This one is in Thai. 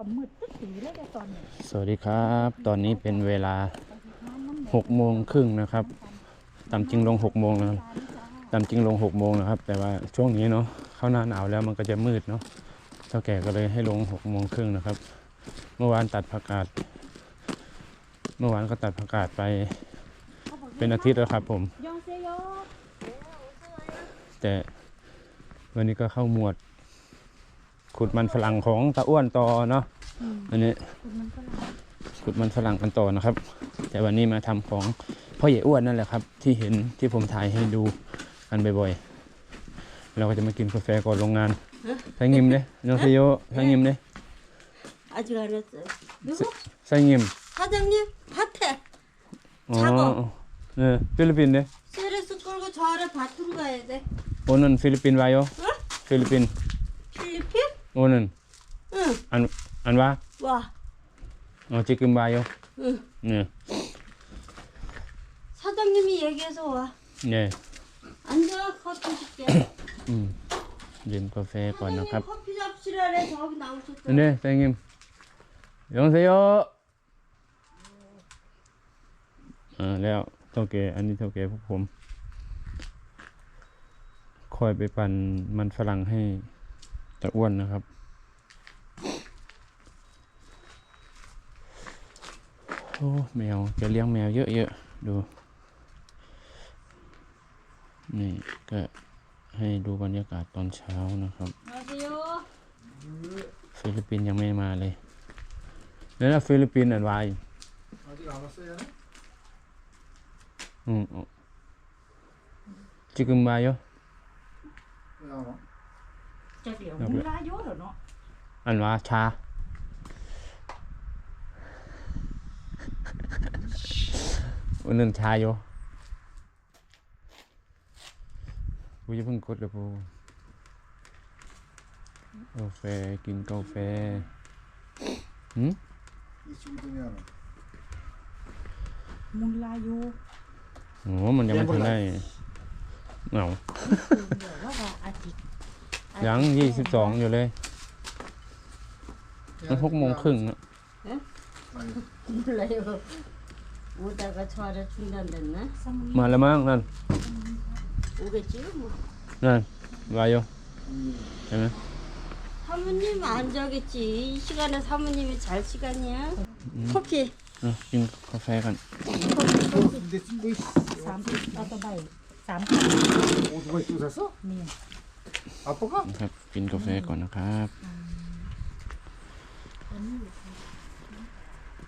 ก็มืดตึ๊ดสีเลยแต่ตอนนี้สวัสดีครับ ตอนนี้เป็นเวลาหกโมงครึ่งนะครับตามจริงลงหกโมงนะครับตามจริงลงหกโมงนะครับ แต่ว่าช่วงนี้เนาะเข้าหน้าหนาวแล้วมันก็จะมืดเนาะเท่าแก่ก็เลยให้ลงหกโมงครึ่งนะครับ เมื่อวานตัดผักกาดเมื่อวานก็ตัดผักกาดไป เป็นอาทิตย์แล้วครับ ผม แต่วันนี้ก็เข้าหมวด ขุดมันฝรั่งของตาอ้วนต่อเนาะอันนี้ คุณมันก็ลา ขุดมันฝรั่งกันต่อนะครับ แต่วันนี้มาทำของพ่อใหญ่อ้วนนั่นแหละครับ ที่เห็นที่ผมถ่ายให้ดูกันบ่อยๆเราก็จะมากินกาแฟก่อนโรงงานใส่งิมเด้น้องเซโยใส่งิมเด้ 아직 안 했어요. 누구? ใส่งิม 사장님 밭에 อ๋อ 차고 เออฟิลิปปินส์เด้ 세레스 끌고 저 아래 밭으로 가야 돼. โอนันฟิลิปปินส์วายโยฟิลิปปินส์ 필리핀? โอนัน 응. อันอันว่า 와. อ๋อจิกึมวายโย 응. เนี่ย 사장님이 얘기해서 와. เนี่ย 앉아 커피 줄게. อืมดื่มกาแฟก่อนนะครับ 사장님 커피 잡수라래 저기 나오셨대. นี่ใส่งิมยองเซโยอ่าแล้วเท่าแก่อันนี้เท่าแก่พวกผม คอยไปปั่นมันฝรั่งให้ตะอ้วนนะครับ โอ้แมวจะเลี้ยงแมวเยอะๆดู นี่ก็ให้ดูบรรยากาศตอนเช้านะครับ ฟิลิปปินยังไม่มาเลยแล้วนะฟิลิปปินอันวายอืมจิกมมาเยอะอันว่าชา อุ่นนึงชาอยู่จะเพิ่งกดเลยปูกาแฟกินกาแฟหืมมุนลาอยู่โอ้มันยังไม่ทันได้เหงายังยี่สิบสองอยู่เลยมันหกโมงครึ่งอะ 오다가 저 아래 중단됐나? ซัม มาแล้วมั้งนั่น 오겠지요 뭐. นั่นวายโยใช่ไหม 사모님 안 자겠지. 이 시간에 사모님이 잘 시간이야. 커피. อ่ะกินกาแฟกัน 근데 친구 สามสิบเอาตะไบสาม 오토바이 또 샀어? เนี่ย 아빠가? นะครับ กินกาแฟก่อนนะครับ